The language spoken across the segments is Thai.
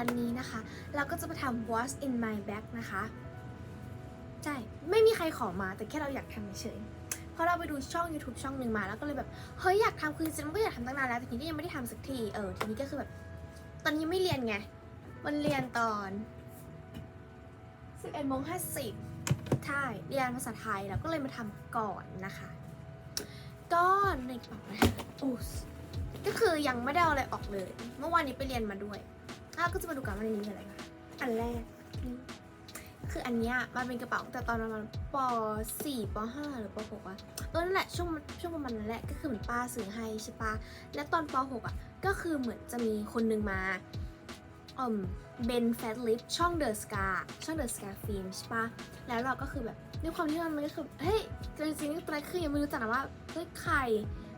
อันนี้นะคะ เราก็จะมาทำ what's in my bag นะคะ ใช่ ไม่มีใครขอมาแต่แค่เราอยากทำเฉยๆเพราะเราไปดูช่อง YouTube ช่องหนึ่งมาแล้วก็เลยแบบ เฮ้ย อยากทำคือจริงๆมันก็อยากทำตั้งนานแล้ว แต่ทีนี้ยังไม่ได้ทำสักที เออ ทีนี้ก็คือแบบ ตอนนี้ยังไม่เรียนไง มันเรียนตอน 11โมง50ใช่ เรียนภาษาไทยแล้วก็เลยมาทำก่อนนะคะ ก็ในกระเป๋านะคะโอ้ก็คือยังไม่ได้เอาอะไรออกเลย เมื่อวานนี้ไปเรียนมาด้วย แล้วก็จะมาดูกันว่าในนี้มีอะไรบ้างอันแรกนี่คืออันเนี้ยมันเป็นกระเป๋าแต่ตอนประมาณป .4 ป .5 หรือป .6 อะเออนั่นแหละช่วงช่วงประมาณนั้นแหละก็คือเหมือนป้าซื้อให้ใช่ปะและตอนป .6 อะก็คือเหมือนจะมีคนนึงมาอมเบนแฟตลิปช่องเดอะสกาช่องเดอะสกาฟิล์มใช่ปะแล้วเราก็คือแบบด้วยความที่มันก็คือเฮ้ยจริงๆตอนแรกคือยังไม่รู้จักนะว่าเฮ้ยใคร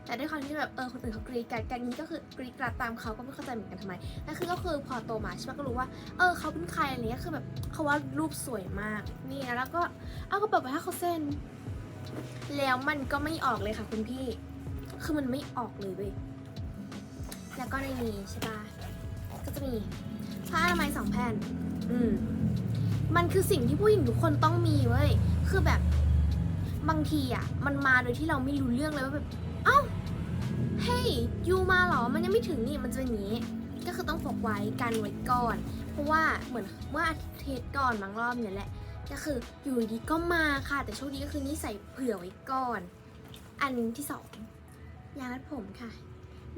แต่ด้วยความที่แบบเออคนอื่นเขากรีดกันกันนี้ก็คือกรีดกราดตามเขาก็ไม่เข้าใจเหมือนกันทำไมแล้วคือก็คือพอโตมาใช่ปะก็รู้ว่าเออเขาเป็นใครอะไรเงี้ยคือแบบเขาว่ารูปสวยมากนี่แล้วก็เอากระเป๋าไปให้เขาเซ็นแล้วมันก็ไม่ออกเลยค่ะคุณพี่ คือมันไม่ออกเลยเว้ยแล้วก็ในนี้ใช่ปะก็จะมีผ้าอนามัยสองแผ่น อืม มันคือสิ่งที่ผู้หญิงทุกคนต้องมีเว้ย คือแบบบางทีอะ มันมาโดยที่เราไม่รู้เรื่องเลยว่าแบบ เฮ้ยยูมาเหรอ มันยังไม่ถึงนี่ มันจะเป็นอย่างนี้ ก็คือต้องพกไว้กันไว้ก่อน เพราะว่าเหมือนเมื่ออาทิตย์ก่อนบางรอบเนี่ยแหละ ก็คืออยู่ดีก็มาค่ะ แต่โชคดีก็คือนี่ใส่เผื่อไว้ก่อน อันที่สองยางรัดผมค่ะ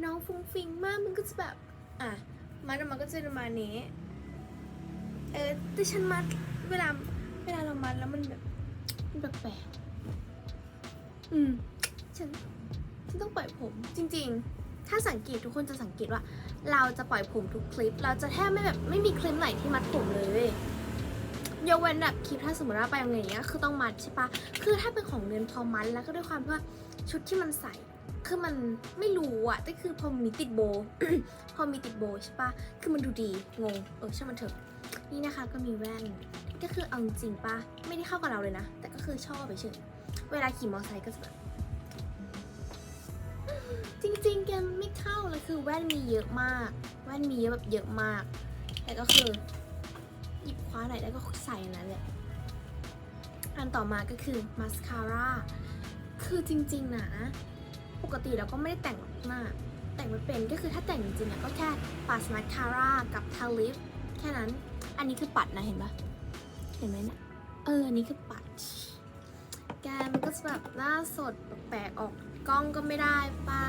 น้องฟุ้งฟิงมากมันก็จะแบบ อะ มันมันก็จะประมาณนี้ เออ แต่ฉันมัดเวลาเวลาเรามัดแล้วมันแบบมันแปลกๆอืมฉัน ฉันต้องปล่อยผมจริง ๆ ถ้าสังเกตทุกคนจะสังเกตว่า เราจะปล่อยผมทุกคลิป เราจะแทบไม่แบบไม่มีคลิปไหนที่มัดผมเลยยกเว้นแบบคลิปถ้าสมมติว่าไปอย่างเงี้ยคือต้องมัดใช่ปะคือถ้าเป็นของเงินพอมัดแล้วก็ด้วยความที่ว่าชุดที่มันใส่คือมันไม่รู้อะแต่คือพอมีติดโบ พอมีติดโบใช่ปะคือมันดูดี งง เออช่างมันเถอะ นี่นะคะก็มีแว่น ก็คือเอาจริงปะไม่ได้เข้ากับเราเลยนะ แต่ก็คือชอบไปเฉย เวลาขี่มอเตอร์ไซค์ก็จะแบบ จริงๆแกไม่เข้าเลยคือแว่นมีเยอะมาก แว่นมีเยอะแบบเยอะมาก แต่ก็คือหยิบคว้าไหนได้ก็ใส่นั้นแหละอันต่อมาก็คือมาสคาร่าคือจริงๆนะปกติเราก็ไม่ได้แต่งหน้าแต่งไม่เป็นก็คือถ้าแต่งจริงๆก็แค่ปัดมาสคาร่ากับทาลิปแค่นั้น อันนี้คือปัดนะเห็นปะเห็นไหมนะเอออันนี้คือ แกมันก็จะแบบหน้าสดแปลกออกกล้องก็ไม่ได้ป่ะ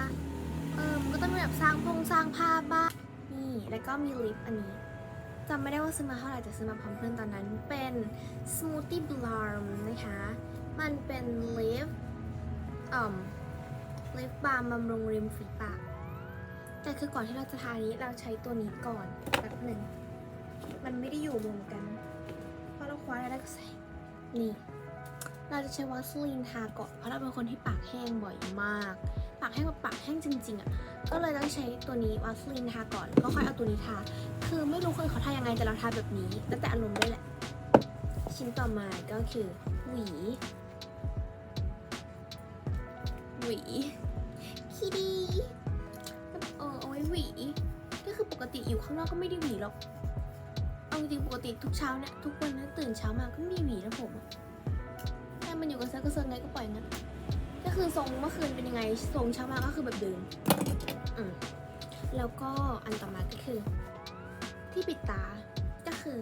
เออมันก็ต้องแบบสร้างพงสร้างภาพบ้างนี่แล้วก็มีลิปอันนี้จำไม่ได้ว่าซื้อมาเท่าไหร่แต่ซื้อมาพร้อมเพื่อนตอนนั้นเป็น Smoothie Blarm นะคะ มันเป็นลิปอ่อมลิปบาล์มบำรุงริมฝีปาก แต่คือก่อนที่เราจะทานี้เราใช้ตัวนี้ก่อนแป๊บหนึ่ง มันไม่ได้อยู่รวมกัน เพราะเราคว้าอะไรได้ก็ใส่ นี่ เราจะใช้วาสลีนทาก่อนเพราะเราเป็นคนที่ปากแห้งบ่อยมาก ปากแห้งแบบปากแห้งจริงๆอะ่ะก็เลยต้องใช้ตัวนี้วาสลีนทาก่อนแล้วก็ค่อยเอาตัวนี้ทา คือไม่รู้คนเขาทายังไงแต่เราทาแบบนี้แล้วแต่อารมณ์ด้วยแหละ ชิ้นต่อมาก็คือหวีหวีคีดีเออเอาไว้หวีก็คือปกติอยู่ข้างนอกก็ไม่ได้หวีหรอกเอาจริงปกติทุกเช้าเนี่ยทุกวันนะตื่นเช้ามาก็ไม่มีหวีนะผมอะ มันอยู่กับเซิร์ฟก็เซิร์ฟไงก็ปล่อยงั้นก็คือทรงเมื่อคืนเป็นยังไงทรงเช้ามาก็คือแบบเดิมอืมแล้วก็อันต่อมาก็คือ ที่ปิดตาก็คือ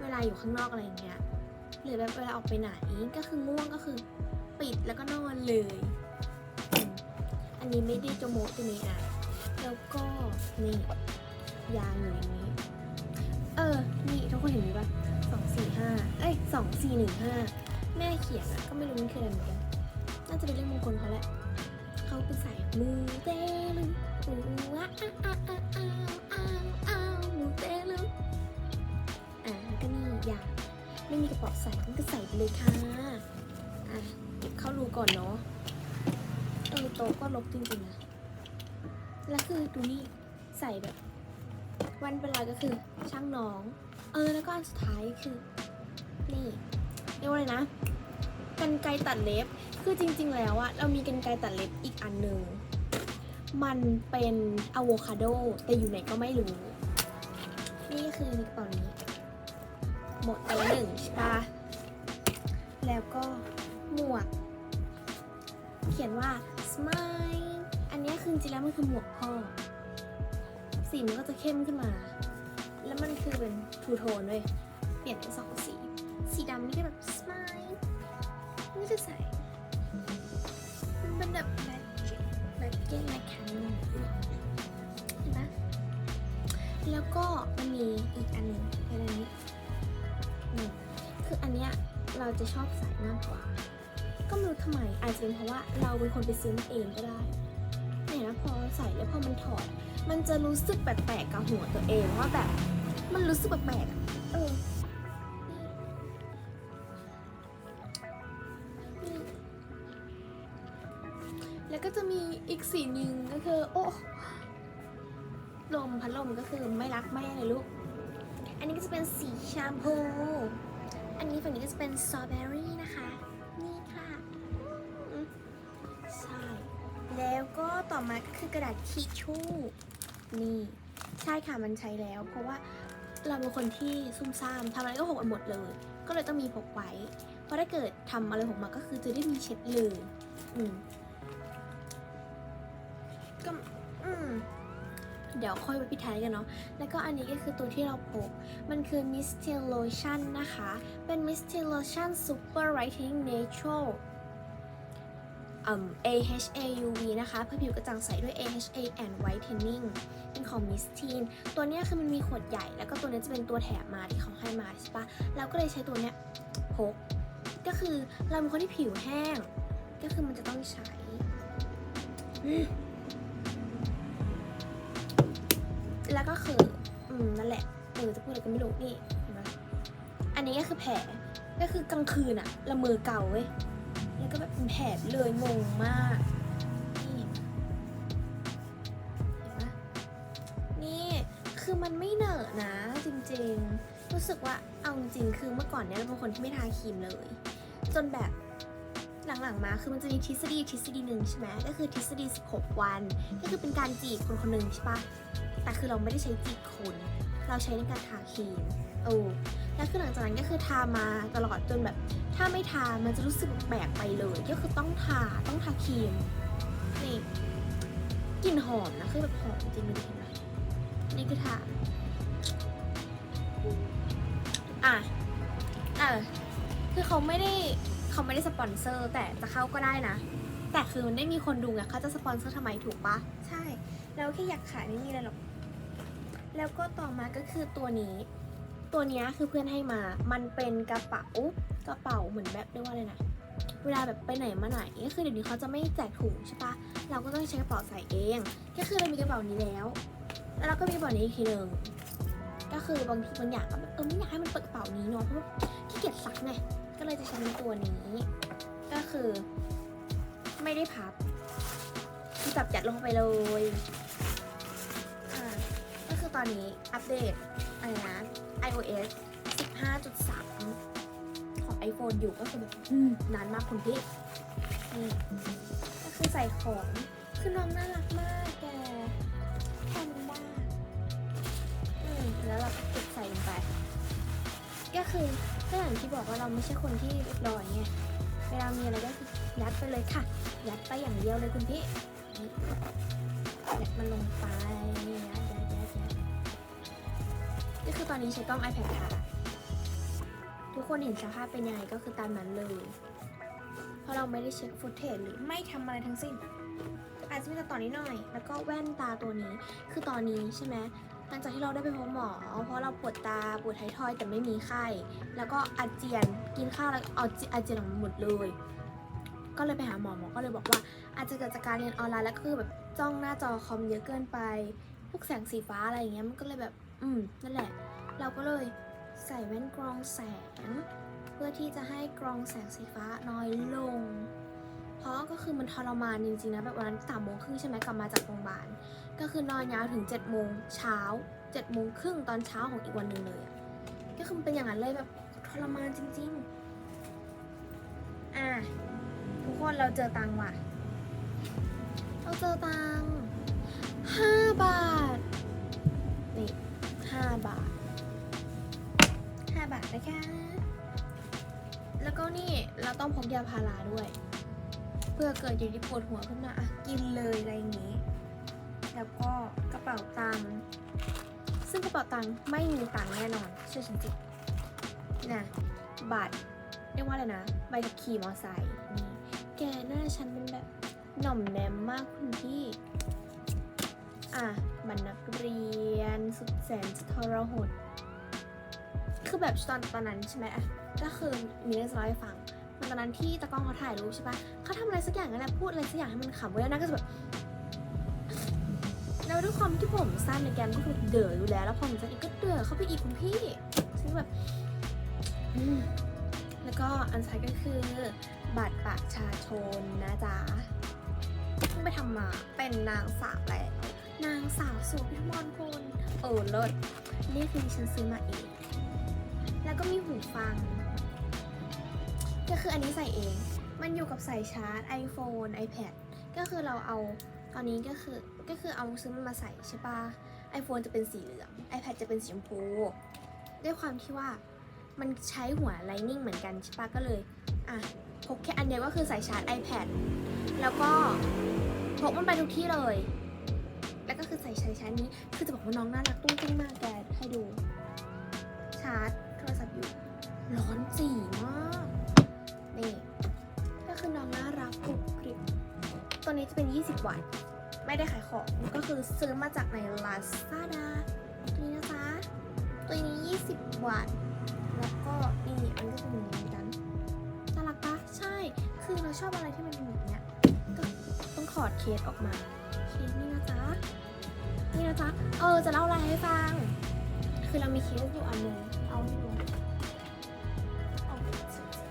เวลาอยู่ข้างนอกอะไรอย่างเงี้ยหรือแบบเวลาออกไปไหนก็คือง่วงก็คือ ปิดแล้วก็นอนเลย อันนี้ไม่ได้โจโมตัวนี้นะแล้วก็นี่ยางอยู่อย่างนี้ เออ นี่ทุกคนเห็นไหมปะสองสี่ห้าเอ้ยสองสี่หนึ่งห้า แม่เขียนอะก็ไม่รู้มันคืออะไรเหมือนกัน น่าจะเป็นเรื่องมงคลเขาแหละ เขาไปใส่มูเตลูอูวะอ้าอ้าอ้าอ้าอ้ามูเตลูอะแล้วก็นี่อยากไม่มีกระเป๋าใส่ก็ใส่ไปเลยค่ะ อะเก็บเข้ารูก่อนเนาะเออโต๊ะก็ลบจริงๆนะ แล้วคือดูนี่ใส่แบบ วันเป็นไรก็คือช่างน้อง เออแล้วก็อันสุดท้ายคือ นี่เรียกว่าอะไรนะ กันไกรตัดเล็บ คือจริง ๆ แล้วอะเรามีกันไกรตัดเล็บอีกอันหนึ่ง มันเป็นอะโวคาโดแต่อยู่ไหนก็ไม่รู้ นี่คือในกระป๋านี้ หมดไปแล้วหนึ่งใช่ปะแล้วก็หมวก เขียนว่า smile อันนี้คือจริงแล้วมันคือหมวกพ่อ สีมันก็จะเข้มขึ้นมา แล้วมันคือเป็นทูโทนด้วยเปลี่ยนเป็นสองสี สีดำนี่ก็แบบ ไม่จะใส่มันเป็นแบบแบล็คเก็ตแบล็คเก็ตแมคแคนเห็นปะแล้วก็มันมีอีกอันหนึงเป็นอันนี้นี่คืออันเนี้ยเราจะชอบใส่มากกว่า ก็ไม่รู้ทำไมอาจจะเป็นเพราะว่าเราเป็นคนไปซื้อมาเองก็ได้เนี่ยนะพอใส่แล้วพอมันถอด มันจะรู้สึกแปลกๆกับหัวตัวเองว่าแบบ มันรู้สึกแปลกๆอะเออ จะมีอีกสีหนึ่งก็คือ โอ้ลมพัดลมก็คือไม่รักแม่เลยลูก อันนี้ก็จะเป็นสีแชมพู อันนี้ฝั่งนี้ก็จะเป็นสตรอเบอรี่นะคะ นี่ค่ะใช่ แล้วก็ต่อมาก็คือกระดาษทิชชู่ นี่ ใช่ค่ะมันใช้แล้ว เพราะว่าเราเป็นคนที่ซุ่มซ่ามทำอะไรก็หกหมดเลย ก็เลยต้องมีพกไว้ เพราะถ้าเกิดทำอะไรหกมาก็คือจะได้มีเช็ดเลยอืม ก็อืมเดี๋ยวค่อยไปพิท้ายกันเนาะ แล้วก็อันนี้ก็คือตัวที่เราพก มันคือ Misty Lotion นะคะ เป็น Misty Lotion Super Brightening Natural อืม AHA UV นะคะ เพื่อผิวกระจ่างใสด้วย AHA and Whitening เป็นของ Miss Teen ตัวเนี้ยคือมันมีขวดใหญ่ แล้วก็ตัวนี้จะเป็นตัวแถมมาที่เขาให้มาใช่ปะเราก็เลยใช้ตัวเนี้ยพก ก็คือเราเป็นคนที่ผิวแห้ง ก็คือมันจะต้องใช้ แล้วก็คือ อืมนั่นแหละเออจะพูดอะไรก็ไม่รู้นี่เห็นไหมอันนี้ก็คือแผลก็คือกลางคืนอะละเมอเก่าเว้ยแล้วก็แบบเป็นแผลเลยงงมากนี่เห็นปะนี่คือมันไม่เหนอะนะ จริงๆ รู้สึกว่าเอาจริงคือเมื่อก่อนเนี้ยเราเป็นคนที่ไม่ทาครีมเลย จนแบบหลังๆมาคือมันจะมีทฤษฎีทฤษฎีหนึ่งใช่ไหมก็คือทฤษฎี 16 วัน ก็คือเป็นการจีบคนคนหนึ่งใช่ปะ แต่คือเราไม่ได้ใช้จีบคนเราใช้ในการทาครีมโอ้แล้วคือหลังจากนั้นก็คือทามาตลอดจนแบบ ถ้าไม่ทามันจะรู้สึกแปลกไปเลย ก็คือต้องทาต้องทาครีมนี่กลิ่นหอมนะคือแบบหอมจริงเลยเห็นไหมนี่คือทาอะเออคือเขาไม่ได้เขาไม่ได้สปอนเซอร์ แต่จะเข้าก็ได้นะ แต่คือมันได้มีคนดูไงเขาจะสปอนเซอร์ทำไมถูกปะใช่ แล้วแค่อยากขายไม่มีอะไรหรอก แล้วก็ต่อมาก็คือตัวนี้ ตัวนี้คือเพื่อนให้มา มันเป็นกระเป๋ากระเป๋าเหมือนแบบเรียกว่าอะไรนะ เวลาแบบไปไหนมาไหนก็คือเดี๋ยวนี้เขาจะไม่แจกถุงใช่ปะเราก็ต้องใช้กระเป๋าใส่เอง ก็คือเรามีกระเป๋านี้แล้ว แล้วเราก็มีกระเป๋านี้อีกทีหนึ่งก็คือบางทีบางอย่างก็แบบเออไม่อยากให้มันเปิดกระเป๋านี้เนาะเพราะว่าขี้เกียจซักไงก็เลยจะใช้เป็นตัวนี้ ก็คือ ไม่ได้พับคือจับยัดลงไปเลย ตอนนี้อัปเดตอะไรนะ iOS 15.3 ของ iPhone อยู่ก็คือแบบนานมากคุณพี่นี่ก็คือใส่ของคือน้องน่ารักมากแกแพนด้าอืมแล้วเราก็เก็บใส่ลงไป ก็คือก็อย่างที่บอกว่าเราไม่ใช่คนที่เรียบร้อยไงเวลามีอะไรก็คือยัดไปเลยค่ะ ยัดไปอย่างเดียวเลยคุณพี่ยัดมันลงไปยัดยัดยัดยัด็คือตอนนี้ใช้กล้อง iPad ถ่ายทุกคนเห็นสภาพเป็นยังไงก็คือตามนั้นเลย เพราะเราไม่ได้เช็คฟุตเทจหรือไม่ทำอะไรทั้งสิ้น อาจจะมีแต่ต่อนนิดหน่อย แล้วก็แว่นตาตัวนี้ คือตอนนี้ใช่ไหมหลังจากที่เราได้ไปพบหมอ เพราะเราปวดตาปวดไททอยแต่ไม่มีไข้ แล้วก็อาเจียนกินข้าวแล้วเอาจิอาเจียนออกมาหมดเลย ก็เลยไปหาหมอหมอก็เลยบอกว่า อาจจะเกิดจากการเรียนออนไลน์แล้วคือแบบจ้องหน้าจอคอมเยอะเกินไปพวกแสงสีฟ้าอะไรอย่างเงี้ยมันก็เลยแบบ อืมนั่นแหละ เราก็เลยใส่แว่นกรองแสง เพื่อที่จะให้กรองแสงสีฟ้าน้อยลง เพราะก็คือมันทรมานจริงๆนะแบบวันนั้นสามโมงครึ่งใช่ไหมกลับมาจากโรงพยาบาลก็คือนอนยาวถึง7จ็ดโมงเช้า7จ็ดโมงครึ่งตอนเช้าของอีกวันหนึ่งเลยอะก็คือเป็นอย่างนั้นเลยแบบทรมานจริง ๆ อะทุกคนเราเจอตังค์ว่ะ เราเจอตังค์ห้าบาท นี่ ห้าบาทนะคะ แล้วก็นี่เราต้องพกยาพาราด้วย เพื่อเกิดอยู่ที่ปวดหัวขึ้นมาอะกินเลยอะไรอย่างนี้ แล้วก็กระเป๋าตังค์ซึ่งกระเป๋าตังค์ไม่มีตังค์แน่นอนเชื่อฉันสินะบัตรเรียกว่าอะไรนะใบขับขี่มอไซค์นี่แกหน้าฉันเป็นแบบหน่อมแนมมากคุณพี่ อะบัตรนักเรียนสุดแสนจะทรหด คือแบบตอนตอนนั้นใช่ไหมอะก็คือมีเรื่องจะเล่าให้ฟังมันตอนนั้นที่ตะกล้องเขาถ่ายรูปใช่ปะเขาทำอะไรสักอย่างนั่นแหละพูดอะไรสักอย่างให้มันขำไว้แล้วนะก็จะแบบแล้วด้วยความที่ผมสั้นในแกมก็คือเด๋ออยู่แล้ว แล้วพอผมสั้นอีกก็เด๋อเข้าไปอีกคุณพี่ซึ่งแบบอืมแล้วก็อันสุดท้ายก็คือบัตรประชาชนนะจ๊ะเพิ่งไปทำมาเป็นนางสาวแล้ว นางสาวสุพิมรพลเออเลิศนี่คือดิฉันซื้อมาเอง แล้วก็มีหูฟัง ก็คืออันนี้ใส่เอง มันอยู่กับสายชาร์จ iPhone iPad ก็คือเราเอาตอนนี้ก็คือก็คือเอาซื้อมันมาใส่ใช่ปะ iPhone จะเป็นสีเหลือง iPad จะเป็นสีชมพู ด้วยความที่ว่ามันใช้หัว Lightning เหมือนกันใช่ปะก็เลยอะพกแค่อันเดียวก็คือสายชาร์จ iPad แล้วก็พกมันไปทุกที่เลยแล้ว ใชาร์จนี้คือจะบอกว่าน้องน่ารักตุ้งติ้งมากแกให้ดู ชาร์จโทรศัพท์อยู่ ร้อนจีมากนี่ก็คือน้องน่ารักกรุบกริบตัวนี้จะเป็น 20 วัตต์ไม่ได้ขายของก็คือซื้อมาจากใน Lazada ตัวนี้นะจ๊ะตัวนี้ 20 วัตต์แล้วก็นี่อันนี้จะเป็นอย่างนี้กันน่ารักปะใช่ คือเราชอบอะไรที่มันเป็นแบบเนี้ยก็ต้องถอดเคสออกมาเคสนี่นะจ๊ะ นี่นะจ๊ะ เออ จะเล่าอะไรให้ฟัง คือเรามีเคสอยู่อันหนึงเอาให้ดูเอา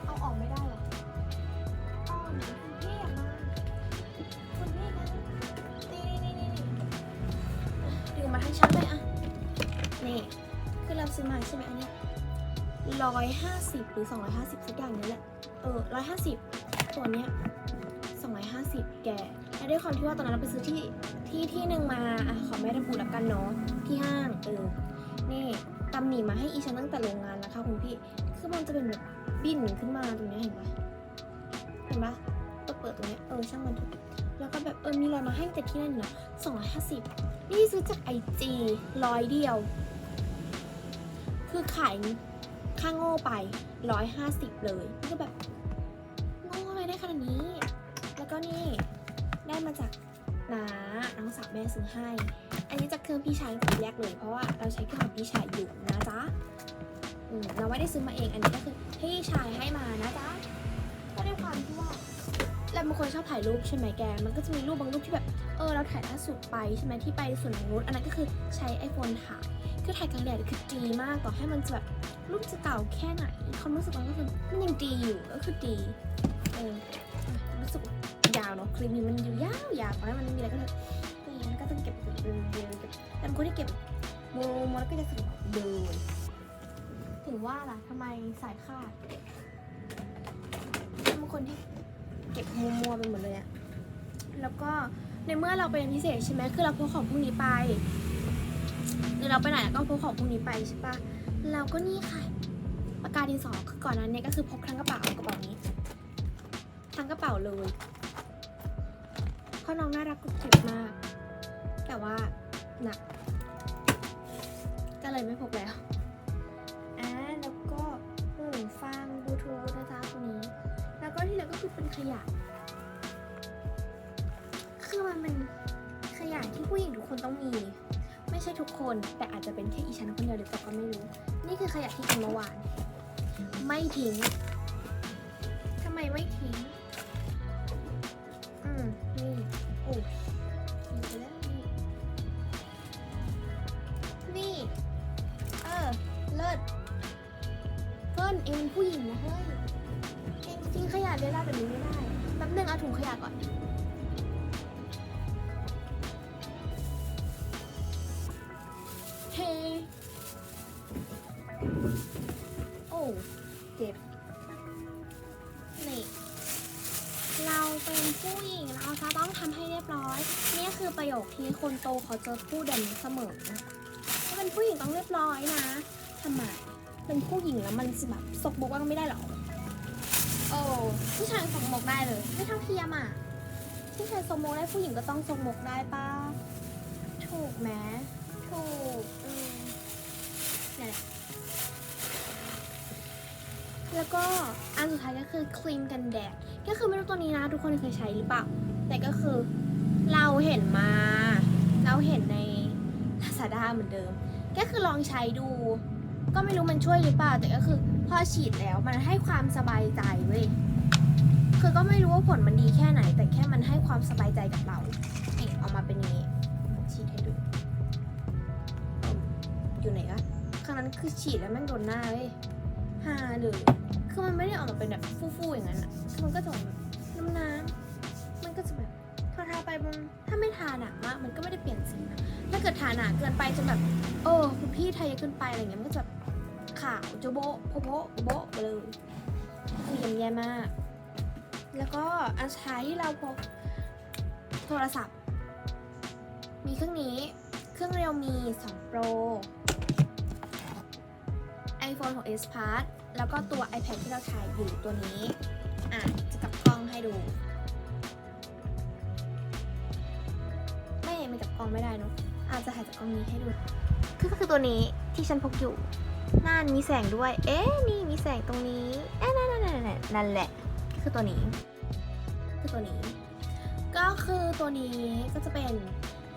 เอาออกไม่ได้หรอเอาหนูคุณพี่อย่ามาคุณพี่นะนี่นี่นี่นี่ดึงมาทั้งชั้นเลยอะนี่ คือเราซื้อมาใช่ไหมอันเนี้ร้อยห้าสิบหรือสองร้อยห้าสิบสักอย่างนี้แหละ เออร้อยห้าสิบตัวเนี้ยสองร้อยห้าสิบแก และด้วยความที่ว่าตอนนั้นเราไปซื้อที่ที่ที่หนึ่งมาอะขอไม่ระบุแล้วกันเนาะที่ห้างเออนี่ตำหนิมาให้อีฉันตั้งแต่โรงงานแล้วค่ะคุณพี่คือมันจะเป็นแบบบิ้นขึ้นมาตรงเนี้ยเห็นปะเห็นปะก็เปิดตรงเนี้ยเออช่างมันเถอะแล้วก็แบบเออมีอะไรมาให้แต่ที่นั่นนะสองร้อยห้าสิบนี่ซื้อจากไอจีร้อยเดียว คือขายค่าโง่ไปร้อยห้าสิบเลยก็แบบโง่อะไรได้ขนาดนี้ มาจากน้าน้องสาวแม่ซื้อให้ อันนี้จากเครื่องพี่ชายของแยกเลย เพราะว่าเราใช้เครื่องของพี่ชายอยู่นะจ๊ะเราไม่ได้ซื้อมาเอง อันนี้ก็คือพี่ชายให้มานะจ๊ะ ก็ด้วยความที่ว่าเราเป็นคนชอบถ่ายรูปใช่ไหมแก มันก็จะมีรูปบางรูปที่แบบ เออเราถ่ายล่าสุดไปใช่ไหมที่ไปสวนนงนุษอันนั้นก็คือใช้ iPhone ถ่าย คือถ่ายกลางแดดคือดีมาก ต่อให้มันจะแบบรูปจะเก่าแค่ไหนความรู้สึกมันก็คือมันยังดีอยู่ ก็คือดี เออาวเนาะคลิปนี้มันอยู่ยาวยาวๆต่อให้มันไม่มีอะไรก็เถอะก็อย่างนั้นก็ต้องเก็บเก็บเก็บเก็บเก็บแต่คนที่เก็บโมโมแล้วก็จะสนุกเดินถึงว่าล่ะทำไมสายขาดบางคนที่เก็บมัวมัวไปหมดเลยอะแล้วก็ในเมื่อเราเป็นพิเศษใช่ไหมคือเราพกของพวกนี้ไปหรือเราไปไหนก็พกของพวกนี้ไปใช่ปะเราก็นี่ค่ะปากกาดินสอคือก่อนนั้นเนี่ยก็คือพกทั้งกระเป๋ากระเป๋านี้ ทั้งกระเป๋าเลย ราะน้องน่ารักกรุบกริบมาก แต่ว่าหนัก ก็เลยไม่พกแล้วอ่าแล้วก็หูฟังบลูทูธนะจ๊ะตัวนี้ แล้วก็ที่เหลือก็คือเป็นขยะ คือมันเป็นขยะที่ผู้หญิงทุกคนต้องมี ไม่ใช่ทุกคน แต่อาจจะเป็นแค่อีฉันคนเดียวหรือเปล่าก็ไม่รู้ นี่คือขยะที่กินเมื่อวาน ไม่ทิ้งทำไมไม่ทิ้ง เราเป็นผู้หญิงเราจะต้องทำให้เรียบร้อย นี่คือประโยคที่คนโตเขาจะพูดกันเสมอถ้าเป็นผู้หญิงต้องเรียบร้อยนะทำไมเป็นผู้หญิงแล้วมันจะแบบซกบกบ้างไม่ได้หรอโอ้ผู้ชายซกมกได้เลย ไม่เท่าเทียมอะผู้ชายซกมกได้ผู้หญิงก็ต้องซกมกได้ป้าถูกไหมถูกอืมนี่นแหละแล้วก็อันสุดท้ายก็คือครีมกันแดด ก็คือไม่รู้ตัวนี้นะทุกคนเคยใช้หรือเปล่า แต่ก็คือเราเห็นมา เราเห็นใน Lazada เหมือนเดิม ก็คือลองใช้ดู ก็ไม่รู้มันช่วยหรือเปล่า แต่ก็คือพอฉีดแล้วมันให้ความสบายใจเว้ย คือก็ไม่รู้ว่าผลมันดีแค่ไหน แต่แค่มันให้ความสบายใจกับเรานี่ออกมาเป็นอย่างนี้ ฉีดให้ดู อยู่ไหนอะครั้งนั้นคือฉีดแล้วแม่งโดนหน้าเว้ยฮาเลย คือมันไม่ได้ออกมาเป็นแบบฟู่ๆอย่างนั้นอะ มันก็จะแบบน้ำๆมันก็จะแบบทาทาไปมันถ้าไม่ทาหนามากมันก็ไม่ได้เปลี่ยนสีนะถ้าเกิดทาหนาเกินไปจนแบบ โอ้คุณพี่ทาเยอะเกินไปอะไรเงี้ยมันก็จะขาวโจโบะโพโบะโบะไปเลยคือยังแย่มาก แล้วก็อันสุดท้ายที่เราพกโทรศัพท์ มีเครื่องนี้เครื่องเรียวมี 2 Pro iPhone 6 S Plus แล้วก็ตัว iPad ที่เราถ่ายอยู่ตัวนี้ ให้ดู ไม่ไม่กลับกล้องไม่ได้เนอะอาจจะถ่ายจากกล้องนี้ให้ดูคือก็คือตัวนี้ที่ฉันพกอยู่นั่นมีแสงด้วย เอ๊ะนี่มีแสงตรงนี้เอ๊ะนั่นนั่นนั่นนั่นนั่นแหละคือตัวนี้ คือตัวนี้ ก็คือตัวนี้ก็จะเป็น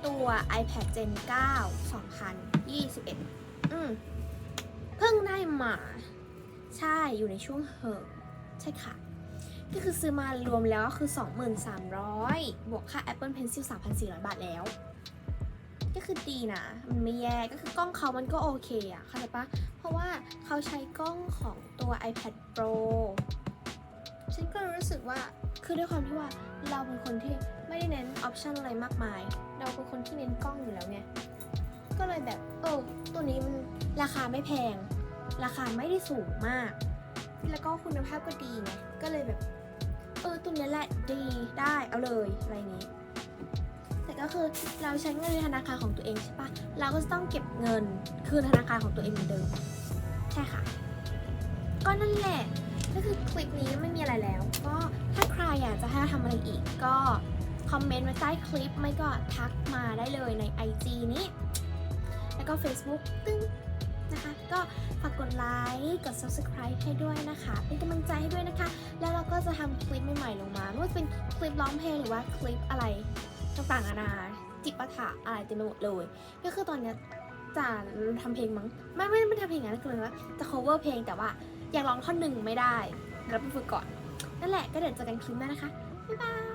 ตัว iPad Gen 9 2021 อืมเพิ่งได้มา ใช่อยู่ในช่วงเฮิร์ใช่ค่ะ ก็คือซื้อมารวมแล้วก็คือ 2,300 บวกค่า Apple Pencil 3,400 บาทแล้ว ก็คือดีนะ มันไม่แย่ ก็คือกล้องเขามันก็โอเคอะเข้าใจปะเพราะว่าเขาใช้กล้องของตัว iPad Pro ฉันก็รู้สึกว่า คือด้วยความที่ว่าเราเป็นคนที่ไม่ได้เน้นออปชันอะไรมากมาย เราเป็นคนที่เน้นกล้องอยู่แล้วไง ก็เลยแบบ เออ ตัวนี้มันราคาไม่แพง ราคาไม่ได้สูงมาก แล้วก็คุณภาพก็ดีไงก็เลยแบบเออตัวนี้แหละดีได้เอาเลยอะไรอย่างนี้แต่ก็คือเราใช้เงินในธนาคารของตัวเองใช่ปะเราก็จะต้องเก็บเงินคืนธนาคารของตัวเองเหมือนเดิมใช่ค่ะ ก็นั่นแหละก็คือคลิปนี้ไม่มีอะไรแล้ว ก็ถ้าใครอยากจะให้เราทำอะไรอีกก็คอมเมนต์ไว้ใต้คลิปไม่ก็ทักมาได้เลยใน IG นี้ แล้วก็ Facebook ตึ้ง นะคะ ก็ฝากกดไลค์กด subscribe ให้ด้วยนะคะ เป็นกำลังใจให้ด้วยนะคะ แล้วเราก็จะทำคลิปใหม่ๆลงมาไม่ว่าจะเป็นคลิปร้องเพลงหรือว่าคลิปอะไรต่างๆนานาจิปาถะอะไรเต็มไปหมดเลย ก็คือตอนเนี้ยจะทำเพลงมั้งไม่ไม่ไม่ทำเพลงนะคือว่าจะ cover เพลงแต่ว่าอยังร้องท่อนหนึ่งไม่ได้แล้วไปฝึกก่อน นั่นแหละก็เดี๋ยวเจอกันคลิปหน้านะคะบ๊ายบาย